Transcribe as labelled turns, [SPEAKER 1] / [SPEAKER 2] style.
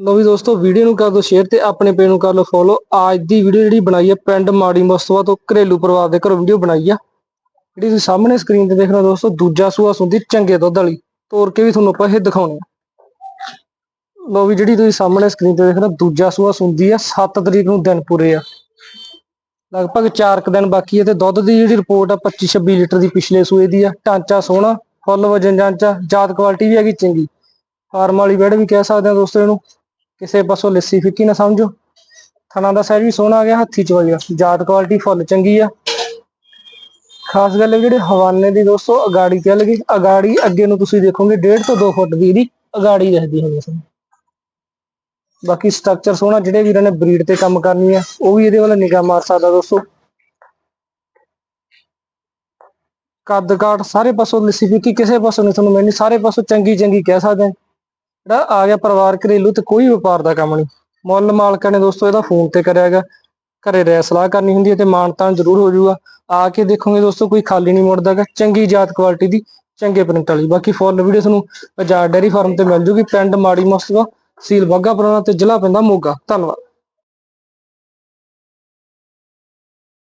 [SPEAKER 1] ਲੋ ਵੀ ਦੋਸਤੋ, ਵੀਡੀਓ ਨੂੰ ਕਰ ਦਿਓ ਸ਼ੇਅਰ ਤੇ ਆਪਣੇ ਪੇਜ ਨੂੰ ਕਰ ਲਓ ਫੋਲੋ ਅੱਜ ਦੀ ਵੀਡੀਓ ਜਿਹੜੀ ਬਣਾਈ ਹੈ ਪਿੰਡ ਮਾੜੀ ਮਸਤਵਾ ਤੋਂ ਘਰੇਲੂ ਪਰਿਵਾਰ ਦੇ ਘਰੋਂ ਵੀਡੀਓ ਬਣਾਈ ਆ। ਜਿਹੜੀ ਤੁਸੀਂ ਸਾਹਮਣੇ ਸਕਰੀਨ ਤੇ ਦੇਖ ਰਹੇ ਹੋ ਦੋਸਤੋ, ਦੂਜਾ ਸੂਆ ਸੁੰਦੀ ਚੰਗੇ ਦੁੱਧ ਵਾਲੀ। ਤੋੜ ਕੇ ਵੀ ਤੁਹਾਨੂੰ ਆਪਾਂ ਇਹ ਦਿਖਾਉਣੇ ਆ। ਲੋ ਵੀ ਜਿਹੜੀ ਤੁਸੀਂ ਸਾਹਮਣੇ ਸਕਰੀਨ ਤੇ ਦੇਖ ਰਹੇ ਹੋ, ਦੂਜਾ ਸੂਆ ਸੁੰਦੀ ਆ 7 ਤਰੀਕ ਨੂੰ ਦਿਨ ਪੂਰੇ ਆ। ਲਗਭਗ 4 ਕੁ ਦਿਨ ਬਾਕੀ ਹੈ ਤੇ ਦੁੱਧ ਦੀ ਜਿਹੜੀ ਰਿਪੋਰਟ ਆ 25 26 ਲੀਟਰ ਦੀ ਪਿਛਲੇ ਸੂਏ ਦੀ ਆ। ਢਾਂਚਾ ਸੋਹਣਾ, ਫੁੱਲ ਵਜਨ ਜਾਂਚਾ ਜਾਤ ਕੁਆਲਿਟੀ ਵੀ ਹੈਗੀ ਚੰਗੀ। ਫਾਰਮ ਵਾਲੀ ਬੈਡ ਵੀ ਕਹਿ ਸਕਦੇ ਆ ਦੋਸਤੋ ਇਹਨੂੰ। ਕਿਸੇ ਪਾਸੋਂ ਲੱਸੀ ਫਿੱਕੀ ਨਾ ਸਮਝੋ। ਥਣਾ ਦਾ ਸਾਈਜ਼ ਵੀ ਸੋਹਣਾ ਆ ਗਿਆ, ਹੱਥੀ ਚ ਵਜਿਆ ਜਾਤ ਕੁਆਲਿਟੀ ਫੁੱਲ, ਚੰਗੀ ਆ। ਖਾਸ ਗੱਲ ਹੈ ਜਿਹੜੇ ਹਵਾਨੇ ਦੀ ਦੋਸਤੋ, ਅਗਾੜੀ ਕਹਿ ਲੱਗੀ ਅਗਾੜੀ ਅੱਗੇ ਨੂੰ ਤੁਸੀਂ ਦੇਖੋਗੇ 1.5 ਤੋਂ 2 ਫੁੱਟ ਦੀ ਇਹਦੀ ਅਗਾੜੀ ਰਹਦੀ ਹੋਣੀ ਇਸ ਬਾਕੀ ਸਟਰਕਚਰ ਸੋਹਣਾ, ਜਿਹੜੇ ਵੀਰਾਂ ਨੇ ਬਰੀਡ ਤੇ ਕੰਮ ਕਰਨੀ ਆ, ਉਹ ਵੀ ਇਹਦੇ ਵੱਲ ਨਿਗਾਹ ਮਾਰ ਸਕਦਾ ਦੋਸਤੋ। ਕੱਦ ਕਾਠ ਸਾਰੇ ਪਾਸੋਂ ਲੱਸੀ ਫਿੱਕੀ, ਕਿਸੇ ਪਾਸੋਂ ਨਹੀਂ, ਤੁਹਾਨੂੰ ਮੈਨੀ ਸਾਰੇ ਪਾਸੋਂ ਚੰਗੀ ਚੰਗੀ ਕਹਿ ਸਕਦੇ ਆ। ਜਿਹੜਾ ਆ ਗਿਆ ਪਰਿਵਾਰ ਘਰੇਲੂ ਤੇ ਕੋਈ ਵਪਾਰ ਦਾ ਕੰਮ ਨਹੀਂ। ਮੁੱਲ ਮਾਲਕਾਂ ਨੇ ਦੋਸਤੋ ਇਹਦਾ ਫੋਨ ਤੇ ਕਰਿਆ ਹੈਗਾ। ਘਰੇ ਰਹਿ ਸਲਾਹ ਕਰਨੀ ਹੁੰਦੀ ਹੈ ਤੇ ਮਾਨਤਾਨ ਜ਼ਰੂਰ ਹੋ ਜਾਊਗਾ। ਆ ਕੇ ਦੇਖੋਗੇ ਦੋਸਤੋ ਕੋਈ ਖਾਲੀ ਨਹੀਂ ਮੁੜਦਾ ਹੈਗਾ। ਚੰਗੀ ਜਾਤ ਕੁਆਲਿਟੀ ਦੀ, ਚੰਗੇ ਪ੍ਰਿੰਟ ਵਾਲੀ। ਬਾਕੀ ਫੁੱਲ ਵੀਡੀਓ ਤੁਹਾਨੂੰ ਆਜ਼ਾਦ ਡੈਰੀ ਫਾਰਮ ਤੇ ਮਿਲ ਜੂਗੀ। ਪਿੰਡ ਮਾੜੀ ਮਸਤਵਾ ਸੀਲ ਬਾਗਾ ਪੁਰਾਣਾ ਤੇ ਜ਼ਿਲ੍ਹਾ ਪੈਂਦਾ ਮੋਗਾ। ਧੰਨਵਾਦ।